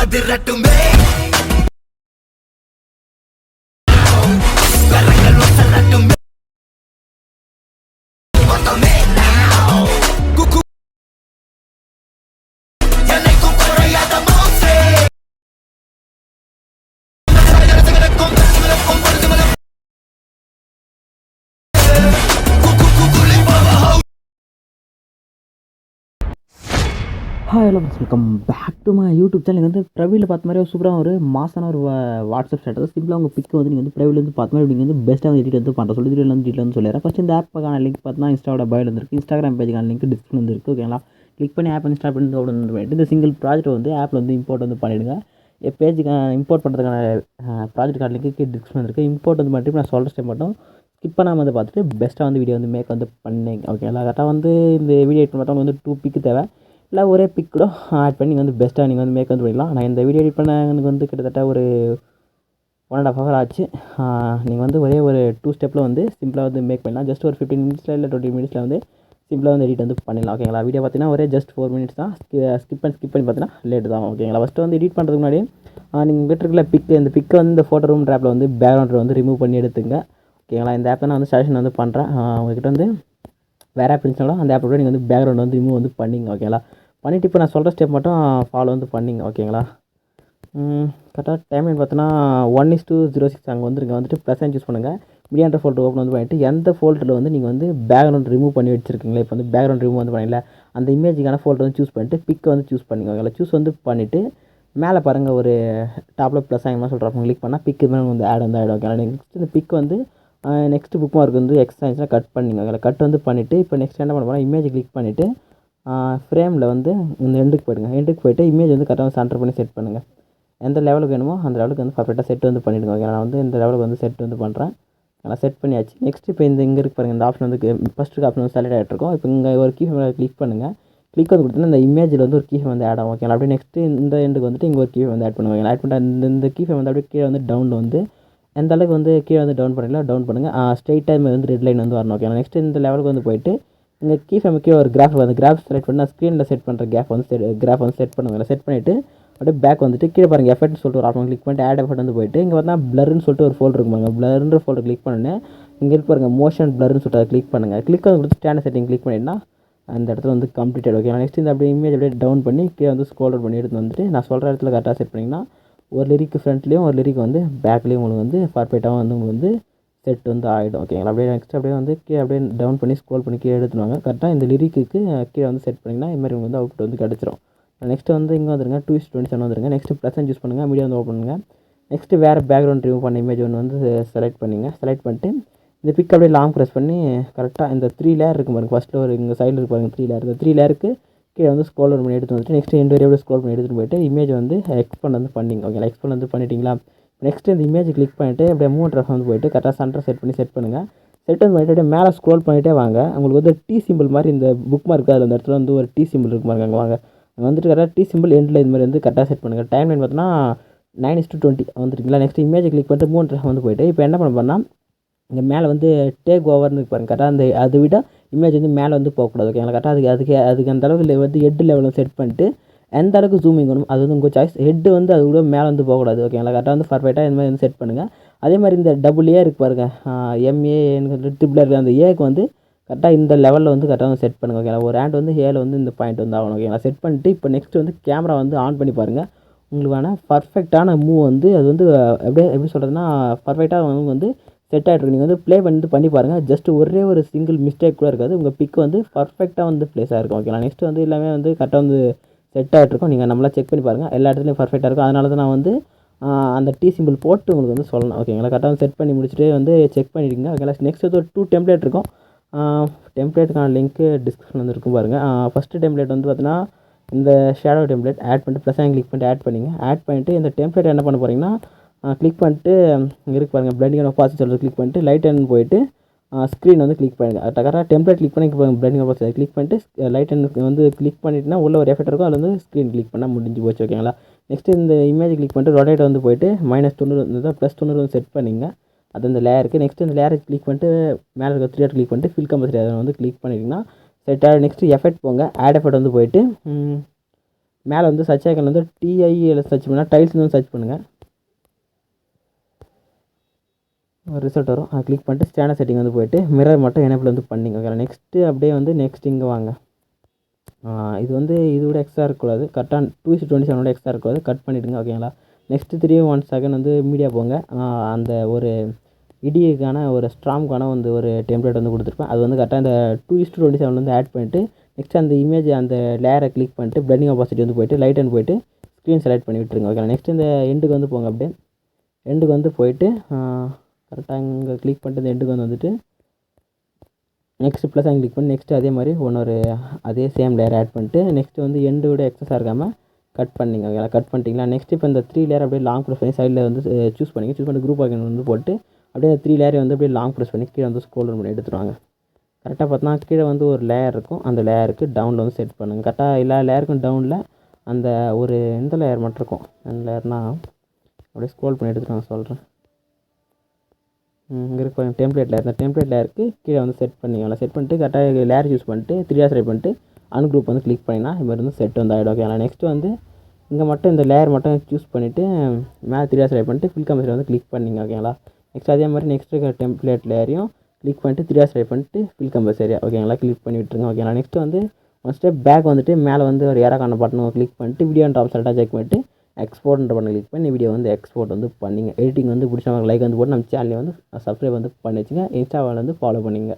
அதிரட்டுமே hi hello welcome back to my YouTube channel வந்து ப்ரவியில் பார்த்த மாதிரி ஒரு சூப்பராக ஒரு மாசான ஒரு வாட்ஸ்அப் ஸ்டேட்டஸ் சிம்பிளாக உங்கள் பிக்கு வந்து நீங்கள் வந்து ப்ரவியில் வந்து பார்த்த மாதிரி நீங்கள் வந்து பெஸ்ட்டாக வந்து எடிட் வந்து பண்ணுற சொல்லி இதில் வந்து டீட்டில் வந்து சொல்லிடுறேன். ஃபஸ்ட் இந்த ஆப்புக்கான லிங்க் பார்த்தீங்கன்னா இன்ஸ்டாவோட பயோல வந்துருக்கு இன்ஸ்டாகிராம் பேஜுக்கான லிங்க் டிஸ்கிரிப்ஷன் வந்து இருக்குது ஓகேங்களா கிளிக் பண்ணி ஆப் இன்ஸ்டால் பண்ணி open வந்து பண்ணிட்டு இந்த சிங்கிள் ப்ராஜெக்ட் வந்து ஆப்பில் வந்து இம்போர்ட் வந்து பண்ணிவிடுங்க பேஜுக்கான இம்போர்ட் பண்ணுறதுக்கான ப்ராஜெக்ட் லிங்க்கு டிஸ்கிரிப்ஷன் இருக்குது இம்போர்ட் வந்து பண்ணிட்டு நான் சொல்கிற ஸ்டெப் மட்டும் ஸ்கிப் பண்ணாமல் வந்து பார்த்துட்டு பெஸ்ட்டாக வந்து வீடியோ வந்து மேக் வந்து பண்ணீங்க ஓகேங்களா கரெக்டாக வந்து இந்த வீடியோ எடிட் பார்த்தா வந்து டூ பிக்கு தேவை. இல்லை ஒரே பிக் கூட ஆட் பண்ணி நீங்கள் வந்து பெஸ்ட்டாக நீங்கள் வந்து மேக் வந்து பண்ணிடலாம். நான் இந்த வீடியோ எடிட் பண்ண எனக்கு வந்து கிட்டத்தட்ட ஒரு ஒன் அண்ட் ஆஃப் ஹவர் ஆச்சு. நீங்கள் வந்து ஒரே ஒரு டூ ஸ்டெப்பில் வந்து சிம்பிளாக வந்து மேக் பண்ணலாம். ஜஸ்ட் ஒரு ஃபிஃப்டீன் மினிட்ஸில் இல்லை டுவெண்ட்டி மினிட்ஸில் வந்து சிம்பிளாக வந்து எடிட் வந்து பண்ணிடலாம். ஓகேங்களா வீடியோ பார்த்தீங்கன்னா ஒரே ஜஸ்ட் ஃபோர் மினிட்ஸ் தான். ஸ்கிப் பண்ணி ஸ்கிப் பண்ணி பார்த்தீங்கன்னா லேட் தான். ஓகேங்களா ஃபஸ்ட்டு வந்து எடிட் பண்ணுறதுக்கு முன்னாடி நீங்கள் வீட்டில் பிக்கு இந்த பிக்கை வந்து இந்த ஃபோட்டோ ரூம் ஆப்பில் வந்து பேக்ரவுண்ட் வந்து ரிமூவ் பண்ணி எடுத்துங்க. ஓகேங்களா இந்த ஆப்பை நான் வந்து சஜஷன் வந்து பண்ணுறேன் உங்ககிட்ட வந்து வேறு ஆப் இருந்துச்சுனாலும் அந்த ஆப்போட நீங்கள் வந்து பேக்ரவுண்ட் வந்து ரிமூவ் வந்து பண்ணிங்க ஓகேங்களா பண்ணிவிட்டு இப்போ நான் சொல்கிற ஸ்டெப் மட்டும் ஃபாலோ வந்து பண்ணிங்க ஓகேங்களா கரெக்டாக டைம் பார்த்தோன்னா one is two zero six அங்கே வந்துருங்க. வந்துட்டு ப்ளஸ் சூஸ் பண்ணுங்கள் மீடியான்ற ஃபோல்டர் ஓப்பன் வந்து பண்ணிவிட்டு எந்த ஃபோல்டரில் வந்து நீங்கள் வந்து பேக்ரவுண்ட் ரிமூவ் பண்ணி வச்சுருக்கீங்களா? இப்போ வந்து பேக்ரவுண்ட் ரிமூவ் வந்து பண்ணல அந்த இமேஜுக்கான ஃபோல்டர் வந்து சூஸ் பண்ணிட்டு பிக்கை வந்து சூஸ் பண்ணிங்க ஓகேங்களா சூஸ் வந்து பண்ணிவிட்டு மேலே பாருங்கள் ஒரு டாப்பில் ப்ளஸ் ஆகிமா சொல்கிறப்ப கிளிக் பண்ணால் பிக்கு மேலே வந்து ஆட் வந்து ஆகிடும் ஓகேங்களா நெக்ஸ்ட் இந்த பிக் வந்து நெக்ஸ்ட் புக் மார்க் வந்து எக்ஸ்ட்ரா இருந்துச்சுன்னா கட் பண்ணிங்க. அதில் கட் வந்து பண்ணிவிட்டு இப்போ நெக்ஸ்ட் என்ன பண்ண போனால் இமேஜ் கிளிக் பண்ணிவிட்டு ஃப்ரேமில் வந்து இந்த எண்டுக்கு போயிடுங்க. எண்டுக்கு போயிட்டு இமேஜ் வந்து கரெக்டாக சென்டர் பண்ணி செட் பண்ணுங்கள் எந்த லெவலுக்கு வேணுமோ அந்த லெவலுக்கு வந்து பர்ஃபெக்டாக செட் வந்து பண்ணிவிடுங்க ஓகே நான் வந்து இந்த லெவலுக்கு வந்து செட் வந்து பண்ணுறேன் நான் செட் பண்ணியாச்சு. நெக்ஸ்ட் இப்போ இந்த இங்கே இருக்கு பாருங்கள் இந்த ஆப்ஷன் வந்து ஃபஸ்ட்டு ஆப்ஷன் வந்து செலக்ட் ஆகிட்டு இருக்கும். இப்போ இங்கே ஒரு கீ கிளிக் பண்ணுங்கள் கிளிக் வந்து கொடுத்தீங்கன்னா இந்த இமேஜில் வந்து ஒரு கீ வந்து ஆட் ஆகும். ஓகேங்களா அப்படியே நெக்ஸ்ட்டு இந்த எண்டுக்கு வந்துட்டு இங்கே ஒரு கீ வந்து ஆட் பண்ணுவாங்க ஆட் பண்ணுற இந்த இந்த கீ வந்து அப்படியே கீழே வந்து டவுனில் வந்து எந்த அளவுக்கு வந்து கீழே வந்து டவுன் பண்ணல டவுன் பண்ணுங்கள் ஸ்ட்ரெயிட்டாக வந்து ரெட் லைன் வந்து வரணும். ஓகே நெக்ஸ்ட் இந்த லெவலுக்கு வந்து போயிட்டு இங்கே கீ ஃபேம் கீழே ஒரு கிராஃப் வந்து கிராஃப் செலக்ட் பண்ணி நான் ஸ்க்ரீனில் செட் பண்ணுற கேப் வந்து செட் கிராஃப் வந்து செட் பண்ணுவாங்க செட் பண்ணிவிட்டு அப்படியே பேக் வந்துட்டு கீழே பாருங்கள் எஃபெக்ட்னு சொல்லிட்டு ஒரு ஆப்ஷன் கிளிக் பண்ணிட்டு ஆட் எஃபர்ட் வந்து போயிட்டு இங்கே பார்த்தா ப்ளர்னு சொல்லிட்டு ஒரு ஃபோல்டர் இருக்கும் பாருங்க. பிளர்ன்ற ஃபோல்டர் கிளிக் பண்ணுனேன் இங்கே இருக்கு மோஷன் ப்ளர்னு சொல்லிட்டு அதை கிளிக் பண்ணுங்கள் கிளிக் வந்து கொடுத்து ஸ்டாண்டர்ட் செட்டிங் கிளிக் பண்ணிட்டா அந்த இடத்துல வந்து கம்ப்ளீட்டட் ஓகே நெக்ஸ்ட் இந்த அப்படியே இமேஜ் அப்படியே டவுன் பண்ணி கீழே வந்து ஸ்க்ரோல் பண்ணி எடுத்து வந்துட்டு நான் சொல்கிற இடத்துல கரெக்டாக செட் பண்ணிங்கன்னா ஒரு லிரிக்கு ஃப்ரண்ட்லேயும் ஒரு லிரிக் வந்து பேக்லேயும் உங்களுக்கு வந்து பர்ஃபெக்டாக வந்து உங்களுக்கு வந்து செட் வந்து ஆகிடும் ஓகேங்களா அப்படியே நெக்ஸ்ட் அப்படியே வந்து கீழே அப்படியே டவுன் பண்ணி ஸ்க்ரோல் பண்ணி கீழே எடுத்துருவாங்க கரெக்டாக இந்த லிரிக்கு கீழே வந்து செட் பண்ணிங்கன்னா இந்த மாதிரி உங்களுக்கு வந்து அவுட்புட் வந்து கிடச்சிரும். நெக்ஸ்ட் வந்து இங்கே வந்துருங்க டூ இஸ் டுவெண்ட்டி செவன் வந்துருங்க. நெக்ஸ்ட் ப்ளஸ் சூஸ் பண்ணுங்கள் மீடியா வந்து ஓப்பன் பண்ணுங்கள் நெக்ஸ்ட் வேறு பேக்ரவுண்ட் ரிமூவ் பண்ண இமேஜ் ஒன்று வந்து செலக்ட் பண்ணிங்க. செலக்ட் பண்ணிட்டு இந்த பிக் அப்படியே லாங் ப்ரெஸ் பண்ணி கரெக்டாக இந்த த்ரீ லேயர் இருக்கும் பாருங்க. ஃபஸ்ட்டில் ஒரு இங்கே சைடில் இருக்கு பாருங்க த்ரீ லேயர் இந்த த்ரீ லேயருக்கு கீழே வந்து ஸ்க்ரோல் பண்ணி எடுத்து வந்துட்டு நெக்ஸ்ட் எண்டு வரையோட ஸ்க்ரோல் பண்ணி எடுத்துகிட்டு போயிட்டு இமேஜ் வந்து எக்ஸ்பெண்ட் வந்து பண்ணிங்க ஓகே எக்ஸ்பெண்ட் வந்து பண்ணிட்டீங்களா? நெக்ஸ்ட் இந்த இமேஜ் கிளிக் பண்ணிவிட்டு அப்படியே மூணு ட்ரெஸ் வந்து போயிட்டு கரெக்டாக சென்டர் செட் பண்ணி செட் பண்ணுங்கள் செட் வந்து பண்ணிட்டு அப்படியே மேலே ஸ்க்ரோல் பண்ணிகிட்டே வாங்க. உங்களுக்கு வந்து டீ சிம்பிள் மாதிரி இந்த புக் மார்க் அதில் அந்த இடத்துல வந்து ஒரு டீ சிம்பிள் இருக்கு மாதிரி அங்கே வாங்க. அங்கே வந்துட்டு கரெக்டாக டீ சிம்பிள் எண்டில் இது மாதிரி வந்து கரெக்டாக செட் பண்ணுங்கள் டைம் லைன் பார்த்தோன்னா நைன் இஸ் டு டுவெண்ட்டி வந்துருக்கீங்களா? நெக்ஸ்ட் இமேஜ் கிளிக் பண்ணிட்டு மூணு ட்ரெஸ் வந்து போயிட்டு இப்போ என்ன பண்ண போனால் இங்கே மேலே வந்து டேக் ஓவர்னு இருக்கு பாருங்க. கரெக்டாக அந்த அதை விட இமேஜ் வந்து மேலே வந்து போகக்கூடாது ஓகேங்களா கரெக்டாக அதுக்கு அதுக்கு அதுக்கு அந்த அளவுக்கு வந்து ஹெட் லெவலில் செட் பண்ணிட்டு எந்த அளவுக்கு ஜூமிங் வேணும் அது வந்து உங்கள் சாய்ஸ் ஹெட்டு வந்து அது கூட மேலே வந்து போகக்கூடாது ஓகேங்களா கரெக்டாக வந்து பர்ஃபெக்டாக இந்த மாதிரி வந்து செட் பண்ணுங்கள் அதே மாதிரி இந்த டபுள் ஏ இருக்கு பாருங்கள் எம்ஏ ட்ரிபிள் இருக்குது அந்த ஏக்கு வந்து கரெக்டாக இந்த லெவலில் வந்து கரெக்டாக வந்து செட் பண்ணுங்கள் ஓகேங்களா ஒரு ஹேண்ட் வந்து ஏல வந்து இந்த பாயிண்ட் வந்து ஆகணும் ஓகேங்களா செட் பண்ணிட்டு இப்போ நெக்ஸ்ட் வந்து கேமரா வந்து ஆன் பண்ணி பாருங்கள் உங்களுக்கான பர்ஃபெக்டான மூவ் வந்து அது வந்து அஹ், எப்படியே எப்படி சொல்கிறதுனா பர்ஃபெக்டாக வந்து செட் ஆகிட்ருக்கு நீங்கள் வந்து ப்ளே பண்ணி பண்ணி பாருங்கள் ஜஸ்ட் ஒரே ஒரு சிங்கிள் மிஸ்டேக் கூட இருக்காது. உங்கள் பிக் வந்து பர்ஃபெக்டாக வந்து ப்ளேஸ் ஆகிருக்கும் ஓகேங்களா நெக்ஸ்ட் வந்து எல்லாமே வந்து கரெக்டாக வந்து செட் ஆகிட்ருக்கும் நீங்கள் நம்மளாக செக் பண்ணி பாருங்கள் எல்லா இடத்துலையும் பர்ஃபெக்டாக இருக்கும். அதனால தான் நான் வந்து அந்த டீ சிம்பிள் போட்டு உங்களுக்கு வந்து சொல்லணும். ஓகேங்களா கரெக்டாக வந்து செட் பண்ணி முடிச்சுட்டு வந்து செக் பண்ணிடுங்க. ஓகேங்களா நெக்ஸ்ட் வந்து ஒரு டூ டெம்ப்ளேட் இருக்கும். டெம்ப்ளேட்டுக்கான லிங்க்கு டிஸ்கிரிப்ஷன் வந்து இருக்கும் பாருங்கள் ஃபஸ்ட்டு டெம்ப்ளேட் வந்து பார்த்தீங்கன்னா இந்த ஷேடோ டெம்ப்ளேட் ஆட் பண்ணிட்டு ப்ளஸ் கிளிக் பண்ணிட்டு ஆட் பண்ணிங்க. ஆட் பண்ணிவிட்டு இந்த டெம்ப்ளேட் என்ன பண்ண போகிறீங்கன்னா கிளிக் பண்ணிட்டு இங்க இருக்கு பாருங்கள் பிளண்டிங் அண்ட் ஒப்பாசிட்டி சொல்கிறது கிளிக் பண்ணிட்டு லைட் அண்ட் போயிட்டு ஸ்க்ரீன் வந்து கிளிக் பண்ணுங்கள் கரெக்டாக டெம்ப்ளேட் கிளிக் பண்ணி பிளண்டிங் ஒப்பாசிட்டி கிளிக் பண்ணிட்டு லைட் அண்ட் வந்து கிளிக் பண்ணிட்டுனா உள்ள ஒரு எஃபெக்ட் இருக்கும் அதில் வந்து ஸ்க்ரீன் கிளிக் பண்ணால் முடிஞ்சு போச்சு ஓகேங்களா நெக்ஸ்ட் இந்த இமேஜ் கிளிக் பண்ணிட்டு ரொட்டேட் வந்து போயிட்டு மைனஸ் தொண்ணூறு வந்து ப்ளஸ் தொண்ணூறு வந்து செட் பண்ணிங்க. அது அந்த லேயருக்கு நெக்ஸ்ட் இந்த லேயரை கிளிக் பண்ணிட்டு மேலே இருக்க த்ரீ கிளிக் பண்ணிட்டு ஃபில் கம்பல்சரி அதை வந்து கிளிக் பண்ணிட்டீங்கன்னா செட் ஆகிடும் நெக்ஸ்ட் எஃபெக்ட் போங்க. ஆட் எஃபெக்ட் வந்து போயிட்டு மேலே வந்து சர்ச் ஐக்கன் வந்து டிஐயில் சர்ச் பண்ணால் டைல்ஸ் வந்து சர்ச் பண்ணுங்கள் ஒரு ரிசல்ட் வரும். அதை கிளிக் பண்ணிட்டு ஸ்டாண்டர் செட்டிங் வந்து போயிட்டு மிரர் மட்டும் எனேபிள் வந்து பண்ணிங்க. ஓகே நெக்ஸ்ட்டு அப்படியே வந்து நெக்ஸ்ட் இங்கே வாங்க. இது வந்து இதோட எக்ஸ்ட்ரா இருக்கக்கூடாது. கரெக்டாக டூ சி டுவெண்ட்டி செவனோட எக்ஸ்ட்ரா இருக்கக்கூடாது. கட் பண்ணிவிடுங்க ஓகேங்களா நெக்ஸ்ட்டு த்ரீ ஒன் செகண்ட் வந்து மீடியா போங்க. அந்த ஒரு இடிக்கான ஒரு ஸ்ட்ராம்க்கான வந்து ஒரு டெம்ப்ளேட் வந்து கொடுத்துருப்பேன். அது வந்து கரெக்டாக இந்த டூ இஸ்ட் டுவெண்ட்டி செவன் வந்து ஆட் பண்ணிவிட்டு நெக்ஸ்ட் அந்த இமேஜ் அந்த லேயரை கிளிக் பண்ணிட்டு பிளண்டிங் ஆப்போசிட்டி வந்து போயிட்டு லைட் அண்ட் போயிட்டு ஸ்க்ரீன் செலக்ட் பண்ணி விட்டுருங்க ஓகேங்களா நெக்ஸ்ட் இந்த எண்டுக்கு வந்து போங்க அப்படியே. எண்டுக்கு வந்து போயிட்டு கரெக்டாக இங்கே கிளிக் பண்ணிட்டு எண்டுக்கு வந்து வந்துட்டு நெக்ஸ்ட் ப்ளஸ் அங்கே கிளிக் பண்ணி நெக்ஸ்ட்டு அதே மாதிரி ஒன்று அதே சேம் லேயர் ஆட் பண்ணிட்டு நெக்ஸ்ட்டு வந்து எண்டு விட எக்ஸஸாக இருக்காமல் கட் பண்ணிங்க. ஓகேங்களா? கட் பண்ணிட்டீங்களா? நெக்ஸ்ட் இப்போ இந்த த்ரீ லேயர் அப்படியே லாங் ப்ரெஸ் பண்ணி சைடில் வந்து சூஸ் பண்ணிங்க. சூஸ் பண்ணி குரூப் ஆகின வந்து போட்டு அப்படியே த்ரீ லேயரை வந்து அப்படியே லாங் ப்ரெஸ் பண்ணி கீழே வந்து ஸ்க்ரோல் பண்ணி எடுத்துருவாங்க. கரெக்டாக பார்த்தா கீழே வந்து ஒரு லேயர் இருக்கும். அந்த லேயருக்கு டவுனில் வந்து செட் பண்ணுங்கள் கரெக்டாக எல்லா லேயருக்கும் டவுனில் அந்த ஒரு எந்த லேயர் மட்டும் இருக்கும்? அந்த லேயர்னால் அப்படியே ஸ்க்ரோல் பண்ணி எடுத்துட்டு நான் சொல்கிறேன் இங்கே இருக்க டெம்ப்ளேட் லேயர் இந்த டெம்ப்ளேட் லேயருக்கு கீழே வந்து செட் பண்ணிக்கலாம் செட் பண்ணிட்டு கரெக்டாக லேயர் யூஸ் பண்ணிட்டு த்ரீ ஆர் செட் பண்ணிட்டு அன் குரூப் வந்து கிளிக் பண்ணினா இது மாதிரி வந்து செட் வந்து ஆகிடும் ஓகேங்களா நெக்ஸ்ட்டு வந்து இங்கே மட்டும் இந்த லேயர் மட்டும் சூஸ் பண்ணிவிட்டு மேலே த்ரீ ஆர் செலக்ட் பண்ணிட்டு ஃபில் கம்பெனி வந்து கிளிக் பண்ணிங்க ஓகேங்களா நெக்ஸ்ட் அதே மாதிரி நெக்ஸ்ட் இருக்கிற டெம்ப்ளேட் லேயரையும் கிளிக் பண்ணிட்டு த்ரீ ஆர் செலக்ட் பண்ணிட்டு ஃபில் கம்பல்சரியா ஓகேங்களா கிளிக் பண்ணி விட்டுருங்க ஓகேங்களா நெக்ஸ்ட் வந்து ஒன் ஸ்டெப் பேக் வந்துட்டு மேலே வந்து ஒரு ஏராக்கான பட்டன் கிளிக் பண்ணிட்டு வீடியோ ட்ராப் செலக்டாக செக் பண்ணிட்டு எக்ஸ்போர்ட்ன்ற பண்ணி கிளிக் பண்ணி வீடியோ வந்து எக்ஸ்போர்ட் வந்து பண்ணிங்க. எடிட்டிங் வந்து பிடிச்சவங்க லைக் வந்து போட்டு நம்ம சேனலை வந்து சப்ஸ்கிரைப் வந்து பண்ணி வச்சுங்க. இன்ஸ்டாவில் வந்து ஃபாலோ பண்ணிங்க.